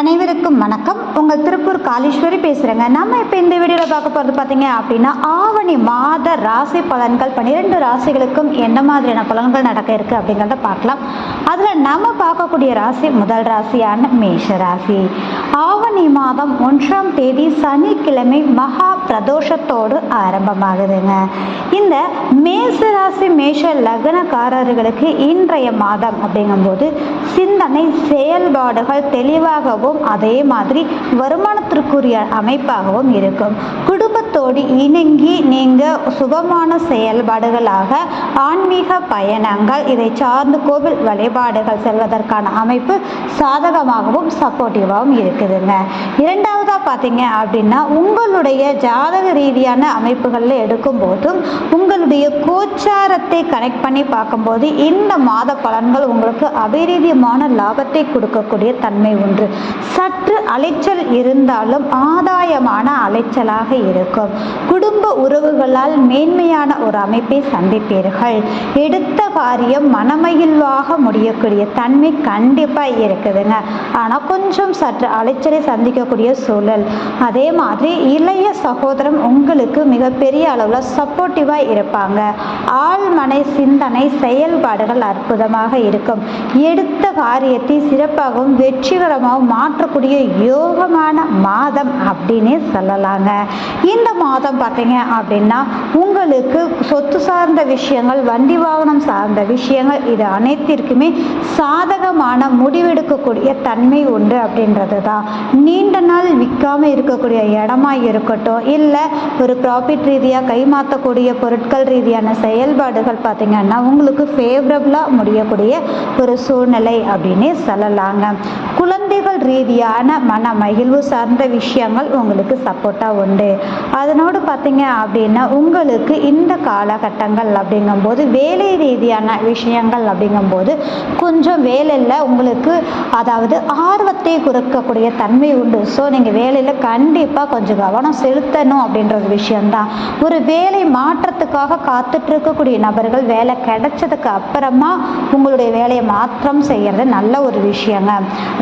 அனைவருக்கும் வணக்கம். உங்கள் திருப்பூர் காளீஸ்வரி பேசுகிறேங்க நம்ம இப்போ இந்த வீடியோவில் பார்க்க போகிறது பார்த்தீங்க அப்படின்னா ஆவணி மாத ராசி பலன்கள் பன்னிரெண்டு ராசிகளுக்கும் என்ன மாதிரியான பலன்கள் நடக்க இருக்குது அப்படிங்கிறத பார்க்கலாம். அதில் நம்ம பார்க்கக்கூடிய ராசி முதல் ராசியான மேஷ ராசி. ஆவணி மாதம் ஒன்றாம் தேதி சனிக்கிழமை மகா பிரதோஷத்தோடு ஆரம்பமாகுதுங்க. இந்த மேசராசி மேஷ லக்னக்காரர்களுக்கு இன்றைய மாதம் அப்படிங்கும்போது சிந்தனை செயல்பாடுகள் தெளிவாகவும் அதே மாதிரி வருமானத்திற்குரிய அமைப்பாகவும் இருக்கும். குடும்பத்தோடு இணங்கி நீங்கள் சுபமான செயல்பாடுகளாக ஆன்மீக பயணங்கள் இதை சார்ந்து கோவில் வழிபாடுகள் செல்வதற்கான அமைப்பு சாதகமாகவும் சப்போர்ட்டிவாகவும் இருக்குதுங்க. இரண்டாவதாக பார்த்தீங்க அப்படின்னா உங்களுடைய ஜாதக ரீதியான அமைப்புகளில் எடுக்கும்போதும் உங்களுடைய கோச்சாரத்தை கனெக்ட் பண்ணி பார்க்கும்போது இந்த மாத பலன்கள் உங்களுக்கு அபிரீதியமான லாபத்தை கொடுக்கக்கூடிய தன்மை உண்டு. சற்று அலைச்சல் இருந்தாலும் ஆதாயமான அலைச்சலாக இருக்கும். குடும்ப உறவுகளால் மேன்மையான ஒரு அமைப்பை சந்திப்பீர்கள். எடுத்த காரியம் மனமகிழ்வாக முடியக்கூடிய தன்மை கண்டிப்பாக இருக்குதுங்க. ஆனால் கொஞ்சம் சற்று அலைச்சலை சந்திக்கக்கூடிய சூழல். அதே மாதிரி இளைய சகோதரம் உங்களுக்கு மிகப்பெரிய அளவில் சப்போர்ட்டிவாக இருப்பாங்க. ஆழ்மனை சிந்தனை செயல்பாடுகள் அற்புதமாக இருக்கும். எடுத்த காரியத்தை சிறப்பாகவும் வெற்றிகரமாகவும் மாற்றக்கூடிய யோகமான மாதம் அப்படின்னே சொல்லலாங்க. இந்த மாதம் பார்த்தீங்க அப்படின்னா உங்களுக்கு சொத்து சார்ந்த விஷயங்கள் வண்டி வாகனம் சார்ந்த விஷயங்கள் இது அனைத்திற்குமே சாதகமான முடிவெடுக்கக்கூடிய தன்மை உண்டு அப்படின்றது தான் நீண்ட நாள் விற்காம இருக்கக்கூடிய இடமா இருக்கட்டும் இல்லை ஒரு ப்ராஃபிட் ரீதியாக கைமாற்றக்கூடிய பொருட்கள் ரீதியான செயல்பாடுகள் பார்த்தீங்கன்னா உங்களுக்கு ஃபேவரபுளாக முடியக்கூடிய ஒரு சூழ்நிலை அப்படின்னே சொல்லலாங்க. குழந்தை ரீதியான மன மகிழ்வு சார்ந்த விஷயங்கள் உங்களுக்கு சப்போர்ட்டாக உண்டு. அதனோடு பார்த்தீங்க அப்படின்னா உங்களுக்கு இந்த காலகட்டங்கள் அப்படிங்கும்போது வேலை ரீதியான விஷயங்கள் அப்படிங்கும்போது கொஞ்சம் வேலையில் உங்களுக்கு அதாவது ஆர்வத்தை குறைக்கக்கூடிய தன்மை உண்டு. ஸோ நீங்கள் வேலையில் கண்டிப்பாக கொஞ்சம் கவனம் செலுத்தணும் அப்படின்ற ஒரு விஷயந்தான் ஒரு வேலை மாற்றத்துக்காக காத்துட்டு இருக்கக்கூடிய நபர்கள் வேலை கிடைச்சதுக்கு அப்புறமா உங்களுடைய வேலையை மாற்றம் செய்கிறது நல்ல ஒரு விஷயங்க.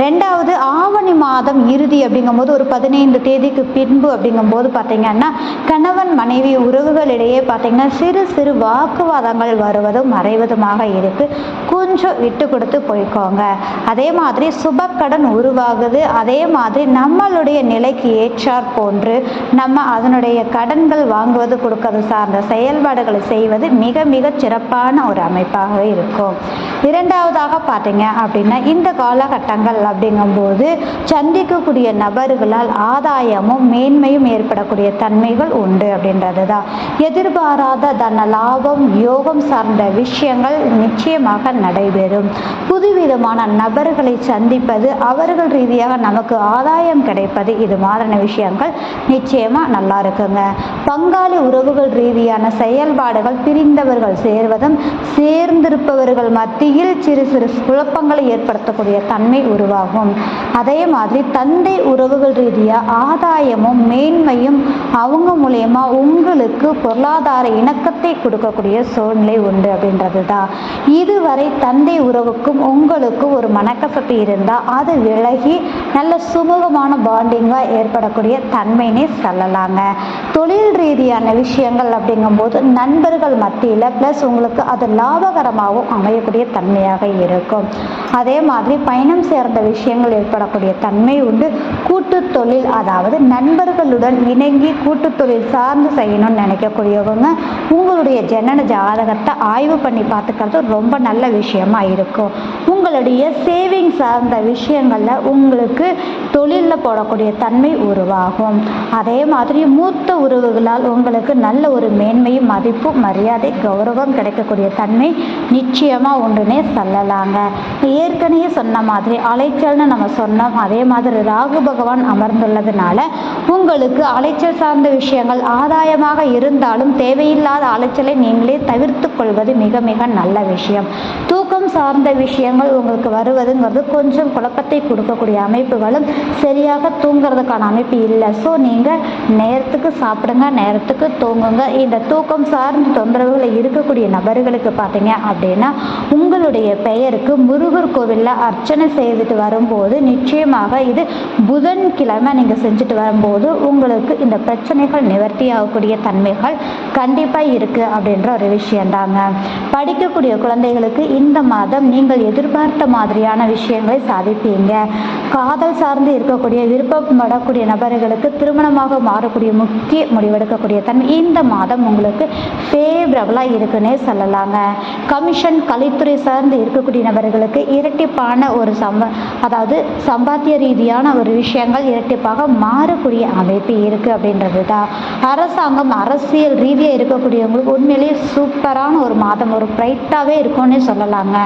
ரெண்டாவது ஆவணி மாதம் இறுதி அப்படிங்கும்போது ஒரு பதினைந்து தேதிக்கு பின்பு அப்படிங்கும்போது பார்த்தீங்கன்னா கணவன் மனைவி உறவுகளிடையே பார்த்தீங்கன்னா சிறு சிறு வாக்குவாதங்கள் வருவதும் மறைவதுமாக இருக்கு. கொஞ்சம் விட்டு கொடுத்து போய்க்கோங்க. அதே மாதிரி சுபக்கடன் உருவாகுது. அதே மாதிரி நம்மளுடைய நிலைக்கு ஏற்றார் போன்று நம்ம அதனுடைய கடன்கள் வாங்குவது கொடுக்கறது சார்ந்த செயல்பாடுகளை செய்வது மிக மிக சிறப்பான ஒரு அமைப்பாக இருக்கும். இரண்டாவதாக பார்த்தீங்க அப்படின்னா இந்த காலகட்டங்கள் அப்படிங்கும்போது சந்திக்கக்கூடிய நபர்களால் ஆதாயமும் மேன்மையும் ஏற்படக்கூடிய தன்மைகள் உண்டு அப்படின்றது தான் எதிர்பாராத தன லாபம் யோகம் சார்ந்த விஷயங்கள் நிச்சயமாக நடைபெறும். புதுவிதமான நபர்களை சந்திப்பது அவர்கள் ரீதியாக நமக்கு ஆதாயம் கிடைப்பது இது மாதிரியான விஷயங்கள் நிச்சயமாக நல்லா இருக்குங்க. பங்காளி உறவுகள் ரீதியான செயல்பாடுகள் பிரிந்தவர்கள் சேர்வதும் சேர்ந்திருப்பவர்கள் மத்தியில் சிறு சிறு குழப்பங்களை ஏற்படுத்தக்கூடிய தன்மை உருவாகும். அதே மாதிரி தந்தை உறவுகள் ரீதியாக ஆதாயமும் மேன்மையும் அவங்க மூலயமா உங்களுக்கு பொருளாதார இணக்கத்தை கொடுக்கக்கூடிய சூழ்நிலை உண்டு அப்படின்றது தான் இதுவரை தந்தை உறவுக்கும் உங்களுக்கும் ஒரு மனக்கசப்பு இருந்தால் அது விலகி நல்ல சுமூகமான பாண்டிங்காக ஏற்படக்கூடிய தன்மைனே சொல்லலாங்க. தொழில் ரீதியான விஷயங்கள் அப்படிங்கும்போது நண்பர்கள் மத்தியில் ப்ளஸ் உங்களுக்கு அது லாபகரமாகவும் அமையக்கூடிய தன்மையாக இருக்கும். அதே மாதிரி பயணம் சேர்ந்த விஷயங்கள் ஏற்படக்கூடிய தன்மை உண்டு. கூட்டு தொழில் அதாவது நண்பர்களுடன் இணங்கி கூட்டு தொழில் சார்ந்து செய்யணும்னு நினைக்கக்கூடியவங்க உங்களுடைய ஜனன ஜாதகத்தை ஆய்வு பண்ணி பார்த்துக்கிறது ரொம்ப நல்ல விஷயமா இருக்கும். உங்களுடைய சேவிங் சார்ந்த விஷயங்களில் உங்களுக்கு தொழிலில் போடக்கூடிய தன்மை உருவாகும். அதே மாதிரி மூத்த உறவுகளால் உங்களுக்கு நல்ல ஒரு மேன்மையும் மதிப்பும் மரியாதை கௌரவம் கிடைக்கக்கூடிய தன்மை நிச்சயமாக ஒன்றுனே சொல்லலாங்க. ஏற்கனவே சொன்ன மாதிரி அலைச்சல்னு நம்ம சொன்னோம். அதே மாதிரி ராகு பகவான் அமர்ந்துள்ளதுனால உங்களுக்கு அலைச்சல் சார்ந்த விஷயங்கள் ஆதாயமாக இருந்தாலும் தேவையில்லாத அலைச்சலை நீங்களே தவிர்த்து கொள்வது மிக மிக நல்ல விஷயம். தூக்கம் சார்ந்த விஷயங்கள் உங்களுக்கு வருவதுங்கிறது கொஞ்சம் குழப்பத்தை கொடுக்கக்கூடிய அமைப்புகளும் சரியாக தூங்குறதுக்கான அமைப்பு இல்லை. ஸோ நீங்கள் நேரத்துக்கு சாப்பிடுங்க நேரத்துக்கு தூங்குங்க. இந்த தூக்கம் சார்ந்த தொந்தரவுகள் இருக்கக்கூடிய நபர்களுக்கு பார்த்தீங்க அப்படின்னா உங்களுடைய பெயருக்கு முருகர் கோவிலில் அர்ச்சனை செய்துட்டு வரும்போது நிச்சயமாக இது புதன்கிழமை நீங்கள் செஞ்சுட்டு வரும்போது உங்களுக்கு இந்த பிரச்சனைகள் நிவர்த்தி ஆகக்கூடிய தன்மைகள் கண்டிப்பாக இருக்குது அப்படின்ற ஒரு விஷயந்தாங்க படிக்கக்கூடிய குழந்தைகளுக்கு இந்த மாதம் நீங்கள் எதிர்பார்த்த மாதிரியான விஷயங்களை சாதிப்பீங்க. காதல் சார்ந்து இருக்கக்கூடிய விருப்பப்படக்கூடிய நபர்களுக்கு திருமணமாக மாறக்கூடிய முக்கிய முடிவெடுக்கக்கூடிய தன்மை இந்த மாதம் உங்களுக்கு ஃபேவரபுளாக இருக்குன்னே சொல்லலாங்க. கமிஷன் கலைத்துறை சார்ந்து இருக்கக்கூடிய நபர்களுக்கு இரட்டிப்பான ஒரு சம்ப அதாவது சம்பாத்திய ரீதியான ஒரு விஷயங்கள் இரட்டிப்பாக மாறக்கூடிய அமைப்பு இருக்குது அப்படின்றது தான் அரசாங்கம் அரசியல் ரீதியாக இருக்கக்கூடியவங்களுக்கு உண்மையிலேயே சூப்பரான ஒரு மாதம் ஒரு பிரைட்டாகவே இருக்கும்னே சொல்லலாங்க.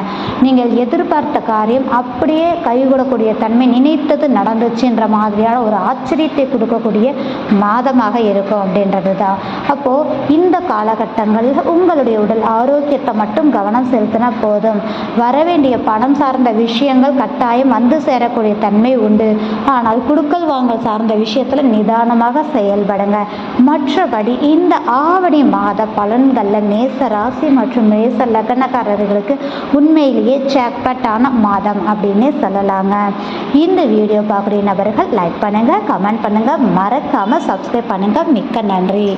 நீங்கள் எதிர்பார்த்த காரியம் அப்படியே கைகூடக்கூடிய தன்மை நினைத்தது நடந்துச்சுன்ற மாதிரியான ஒரு ஆச்சரியத்தை கொடுக்கக்கூடிய மாதமாக இருக்கும் அப்படின்றது தான் அப்போது இந்த காலகட்டங்களில் உங்களுடைய உடல் ஆரோக்கியத்தை மட்டும் கவனம் செலுத்தினா போதும். வரவேண்டிய பணம் சார்ந்த விஷயங்கள் கட்டாயம் வந்து சேரக்கூடிய தன்மை உண்டு. ஆனால் குடுக்கல் வாங்கல் சார்ந்த விஷயத்தில் நிதானமாக செயல்படுங்க. மற்றபடி இந்த ஆவணி மாத பலன்களில் மேச ராசி மற்றும் மேச லக்னக்காரர்களுக்கு உண்மையிலேயே சேக்பட்டான மாதம் அப்படின்னே சொல்லலாங்க. இந்த வீடியோ பார்க்குற நபர்கள் லைக் பண்ணுங்கள் கமெண்ட் பண்ணுங்கள் மறக்காமல் சப்ஸ்கிரைப் பண்ணுங்கள் மிக்க நன்றி.